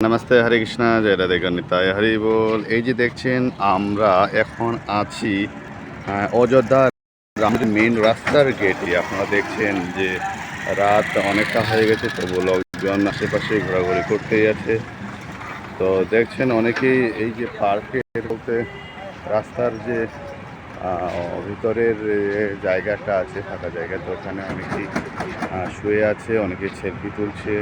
নমস্তে, হরে কৃষ্ণ, জয় রাধে গণিতায়, হরি বল। এই যে দেখছেন, আমরা এখন আছি অযোধ্যা আমাদের মেন রাস্তার গেটে আপনারা দেখছেন যে রাত অনেকটা হয়ে গেছে তবু লোকজন আশেপাশে ঘোরাঘুরি করতেই আছে। তো দেখছেন অনেকেই এই যে পার্কে বলতে রাস্তার যে ভিতরের জায়গাটা আছে, ফাঁকা জায়গা তো ওখানে অনেকেই শুয়ে আছে, অনেকে সেলফি তুলছে।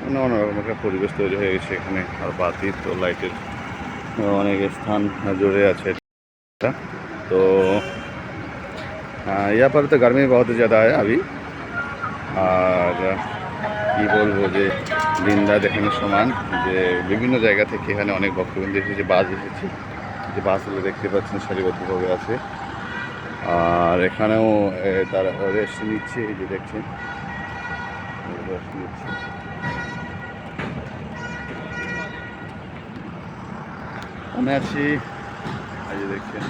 মানে অন্যরকম একটা পরিবেশ তৈরি হয়ে গেছে এখানে আর বাতি তো লাইটের অনেক স্থান জুড়ে আছে এটা। तो हाँ, यहाँ पर तो गर्मी बहुत ज़्यादा है अभी আর কি বলবো যে দিনদা দেখানোর সমান যে বিভিন্ন জায়গা থেকে এখানে অনেক ভক্তবৃন্দ এসেছে বাস এসেছে যে বাসগুলো দেখতে পাচ্ছেন সারিবদ্ধভাবে আছে আর এখানেও এ, তারা রেস্ট নিচ্ছে এই যে দেখছেন রেস্ট নিচ্ছে আমি আছি। এই যে দেখছেন,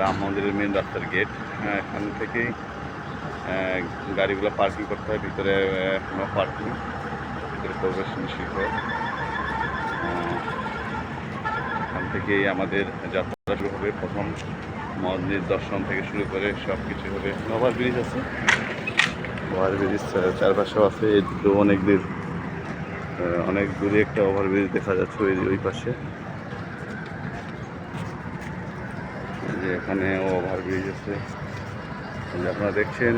রাম মন্দিরের মেন রাস্তার গেট হ্যাঁ এখান থেকেই গাড়িগুলো পার্কিং করতে হয়, ভিতরে নো পার্কিং ভিতরে প্রবেশ নিষিদ্ধ এখান থেকেই আমাদের যাত্রা শুরু হবে। প্রথম মন্দির দর্শন থেকে শুরু করে সব কিছু হবে। ওভার ব্রিজ আছে? ওভার ব্রিজ চারপাশেও আছে। এই দুটো অনেক দূর অনেক দূরে একটা ওভার ব্রিজ দেখা যাচ্ছে ওই ওই পাশে এই যে এখানে ওভার ব্রিজ আছে। এই যে আপনারা দেখছেন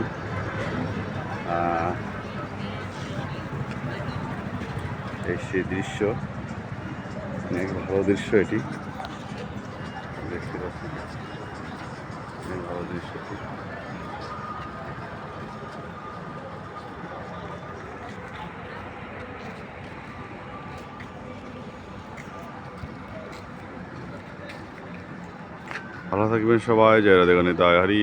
এই সে দৃশ্য, অনেক ভালো দৃশ্য এটি। দেখতে পাচ্ছি অনেক ভালো দৃশ্যটি ভালো থাকবেন সবাই জয় রাধে তাই হরি